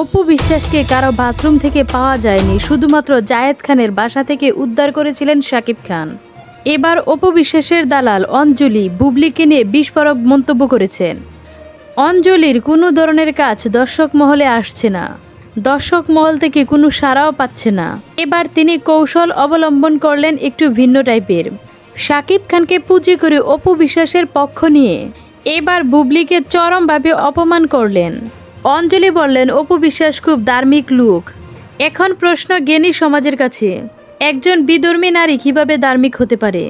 অপু বিশ্বাসকে কারও বাথরুম থেকে পাওয়া যায়নি, শুধুমাত্র জায়েদ খানের বাসা থেকে উদ্ধার করেছিলেন শাকিব খান। এবার অপু বিশ্বাসের দালাল অঞ্জলি বুবলিকে নিয়ে বিস্ফোরক মন্তব্য করেছেন। অঞ্জলির কোনো ধরনের কাজ দর্শক মহলে আসছে না। দর্শক মহল থেকে কোনো সাড়াও পাচ্ছে না। এবার তিনি কৌশল অবলম্বন করলেন একটু ভিন্ন টাইপের। শাকিব খানকে পুঁজি করে অপু বিশ্বাসের পক্ষ নিয়ে। এবার বুবলিকে চরমভাবে অপমান করলেন। অঞ্জলি বললেন, অপু বিশ্বাস খুব ধার্মিক লোক। এখন প্রশ্ন জ্ঞানী সমাজের কাছে, একজন বিধর্মী নারী কীভাবে ধার্মিক হতে পারে?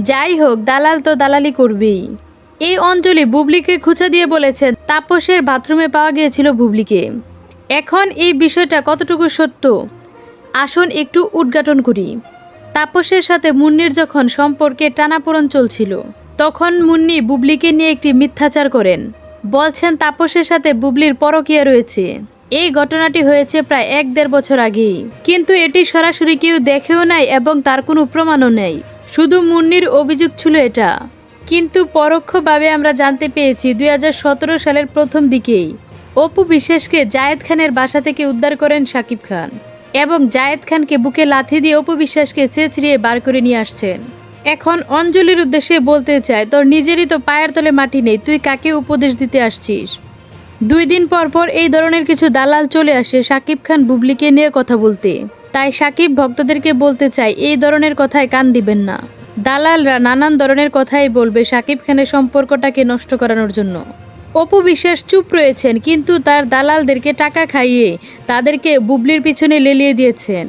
যাই হোক, দালাল তো দালালি করবেই। এই অঞ্জলি বুবলিকে খুঁচা দিয়ে বলেছেন তাপসের বাথরুমে পাওয়া গিয়েছিল বুবলিকে। এখন এই বিষয়টা কতটুকু সত্য? আসুন একটু উদ্ঘাটন করি। তাপসের সাথে মুন্নির যখন সম্পর্কে টানাপোড়ন চলছিল, তখন মুন্নি বুবলিকে নিয়ে একটি মিথ্যাচার করেন। বলছেন তাপসের সাথে বুবলির পরকীয়া রয়েছে। এই ঘটনাটি হয়েছে প্রায় এক দেড় বছর আগেই। কিন্তু এটি সরাসরি কেউ দেখেও নাই এবং তার কোনো প্রমাণও নেই। শুধু মুন্নির অভিযোগ ছিল এটা। কিন্তু পরোক্ষভাবে আমরা জানতে পেরেছি দুই সালের প্রথম দিকেই অপু বিশ্বাসকে জায়েদ খানের বাসা থেকে উদ্ধার করেন শাকিব খান এবং জায়েদ খানকে বুকে লাথি দিয়ে অপু বিশ্বাসকে চেঁচড়িয়ে বার করে নিয়ে আসছেন। এখন অঞ্জলির উদ্দেশ্যে বলতে চায়, তোর নিজেরই তো পায়ের তলে মাটি নেই, তুই কাকে উপদেশ দিতে আসছিস? দুই দিন পর পর এই ধরনের কিছু দালাল চলে আসে শাকিব খান বুবলিকে নিয়ে কথা বলতে। তাই সাকিব ভক্তদেরকে বলতে চায়, এই ধরনের কথায় কান দিবেন না। দালালরা নানান ধরনের কথাই বলবে শাকিব খানের সম্পর্কটাকে নষ্ট করানোর জন্য। অপু বিশ্বাস চুপ রয়েছেন, কিন্তু তার দালালদেরকে টাকা খাইয়ে তাদেরকে বুবলির পিছনে লেলিয়ে দিয়েছেন।